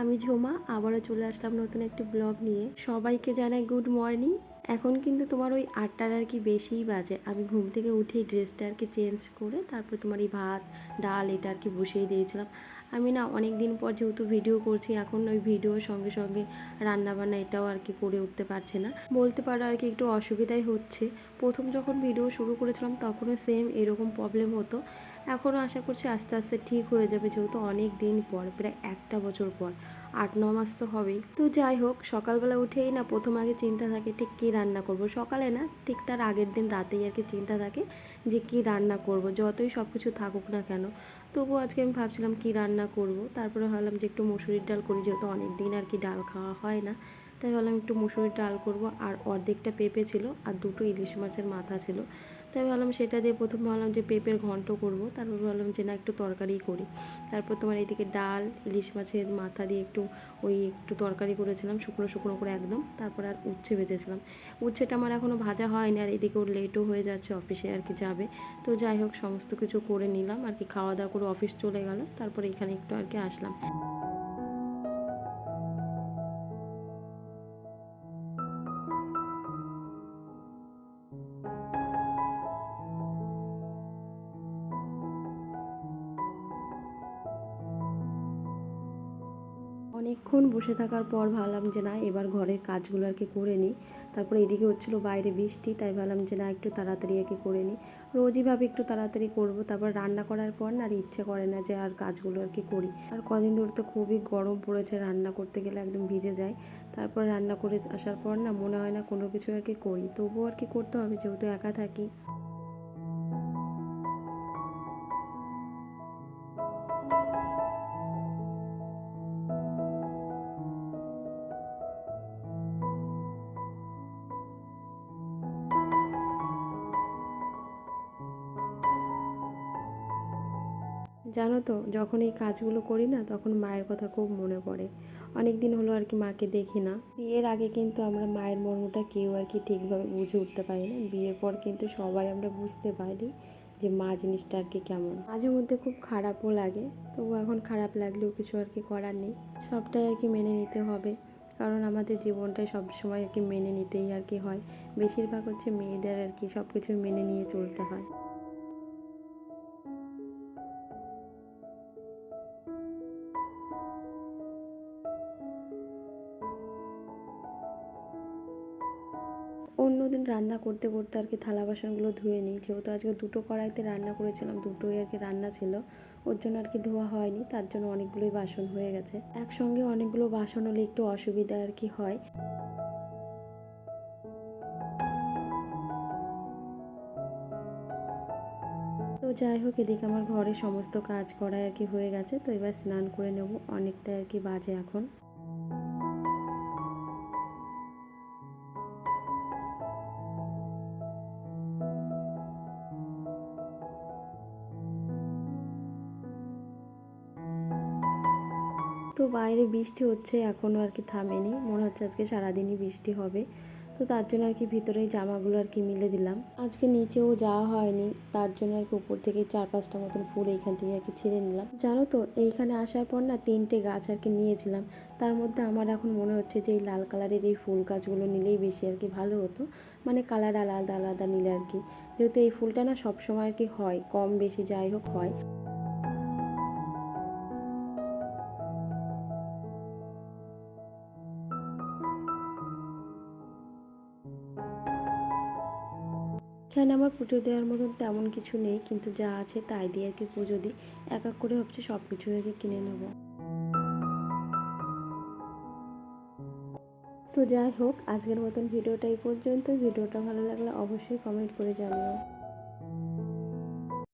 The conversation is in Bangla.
আমি ঝোমা। আবারও চলে আসলাম নতুন একটি ব্লগ নিয়ে। সবাইকে জানাই গুড মর্নিং। এখন কিন্তু তোমার ওই আটটার আর কি বেশিই বাজে। আমি ঘুম থেকে উঠেই ড্রেসটা আর কি চেঞ্জ করে তারপর তোমার এই ভাত, ডাল এটা আর কি বসিয়ে দিয়েছিলাম। আমি না অনেক দিন পর যেহেতু ভিডিও করছি, এখন ওই ভিডিওর সঙ্গে সঙ্গে রান্না বান্না এটাও আর কি করে উঠতে পারছে না। বলতে পারো আর কি একটু অসুবিধাই হচ্ছে। প্রথম যখন ভিডিও শুরু করেছিলাম তখনও সেম এরকম প্রবলেম হতো। এখনও আশা করছি আস্তে আস্তে ঠিক হয়ে যাবে যেহেতু অনেক দিন পর, প্রায় একটা বছর পর। আট, ন মাস তো হবেই। তো যাই হোক, সকালবেলা উঠেই না প্রথম আগে চিন্তা থাকে, ঠিক কী রান্না করব? সকালে না ঠিক তার আগের দিন রাতেই আর কি চিন্তা থাকে যে কী রান্না করব? যতই সব কিছু থাকুক না কেন। তবুও আজকে আমি ভাবছিলাম কী রান্না করব? তারপরে ভাবলাম যে একটু মুসুরির ডাল করি, যেহেতু অনেক দিন আর কি ডাল খাওয়া হয় না। তাই ভাবলাম একটু মুসুরির ডাল করব, আর অর্ধেকটা পেঁপে ছিল আর দুটো ইলিশ মাছের মাথা ছিল। তাই ভাবলাম সেটা দিয়ে প্রথম ভাবলাম যে পেঁপের ঘন্ট করব, তারপর ভাবলাম যে না একটু তরকারি করি। তারপর তোমার এইদিকে ডাল, ইলিশ মাছের মাথা দিয়ে একটু ওই একটু তরকারি করেছিলাম, শুকনো শুকনো করে একদম, তারপর আর উচ্ছে ভেজেছিলাম। উচ্ছেটা আমার এখনও ভাজা হয়নি, আর এদিকে ওর লেটও হয়ে যাচ্ছে, অফিসে আর কি যাবে। তো যাই হোক, সমস্ত কিছু করে নিলাম, আর কি খাওয়া দাওয়া করে অফিস চলে গেল, তারপর এখানে একটু আর কি আসলাম। অনেকক্ষণ বসে থাকার পর ভাবলাম যে না, এবার ঘরের কাজগুলো আর কি করে নিই। তারপরে এদিকে হচ্ছিল বাইরে বৃষ্টি, তাই ভাবলাম যে না, একটু তাড়াতাড়ি আর কি করে নিই। রোজই ভাবে একটু তাড়াতাড়ি করব, তারপর রান্না করার পর না, আর ইচ্ছে করে না যে আর কাজগুলো আর কি করি। আর কদিন ধরে তো খুবই গরম পড়েছে, রান্না করতে গেলে একদম ভিজে যায় তারপর রান্না করে আসার পর না, মনে হয় না কোনো কিছু আর কি করি। তবুও আর কি করতে হবে, যেহেতু একা থাকি। জানো তো, যখন এই কাজগুলো করি না, তখন মায়ের কথা খুব মনে পড়ে। অনেক দিন হলো আর কি মাকে দেখি না। বিয়ের আগে কিন্তু আমরা মায়ের মর্মটা কেউ আর কি ঠিকভাবে বুঝে উঠতে পারি না। বিয়ের পর কিন্তু সবাই আমরা বুঝতে পারি যে মা জিনিসটা আর কি কেমন। মাঝে মধ্যে খুব খারাপও লাগে, তবু এখন খারাপ লাগলেও কিছু আর কি করার নেই। সবটাই আর কি মেনে নিতে হবে। কারণ আমাদের জীবনটাই সবসময় আর কি মেনে নিতেই আর কি হয়। বেশিরভাগ হচ্ছে মেয়েদের আর কি সব কিছু মেনে নিয়ে চলতে হয়। অন্যদিন রান্না করতে করতে আর কি থালা বাসনগুলো ধুয়ে নিই। যেহেতু আজকে দুটো কড়াইতে রান্না করেছিলাম, দুটোই আর কি রান্না ছিল। ওর জন্য আর কি ধোয়া হয়নি, তার জন্য অনেকগুলোই বাসন হয়ে গেছে। একসঙ্গে অনেকগুলো বাসন হলে একটু অসুবিধা আর কি হয়। তো যাই হোক, এদিকে আমার ঘরে সমস্ত কাজ করা আর কি হয়ে গেছে। তো এবার স্নান করে নেব অনেকটা আর কি বাজে এখন। তো বাইরে বৃষ্টি হচ্ছে এখনও আর কি থামেনি। মনে হচ্ছে আজকে সারাদিনই বৃষ্টি হবে। তো তার জন্য আর কি ভিতরেই জামাগুলো আর কি মিলে দিলাম। আজকে নিচেও যাওয়া হয়নি, তার জন্য আর কি উপর থেকে চার পাঁচটা মতন ফুল এইখান থেকে আর কি ছিঁড়ে নিলাম। জানো তো, এইখানে আসার পর না তিনটে গাছ আর কি নিয়েছিলাম। তার মধ্যে আমার এখন মনে হচ্ছে যে এই লাল কালারের এই ফুল গাছগুলো নিলেই বেশি আর কি ভালো হতো। মানে কালার আলাদা আলাদা নিলে আর কি। যেহেতু এই ফুলটা না সবসময় আর কি হয়, কম বেশি যাই হোক হয়। এখানে আমার পুজো দেওয়ার মতন তেমন কিছু নেই, কিন্তু যা আছে তাই দিয়ে আর কি পুজো দিই। এক এক করে হচ্ছে সব কিছু আর কি কিনে নেব। তো যাই হোক, আজকের মতন ভিডিওটা এই পর্যন্ত ভিডিওটা ভালো লাগলে অবশ্যই কমেন্ট করে জানিও।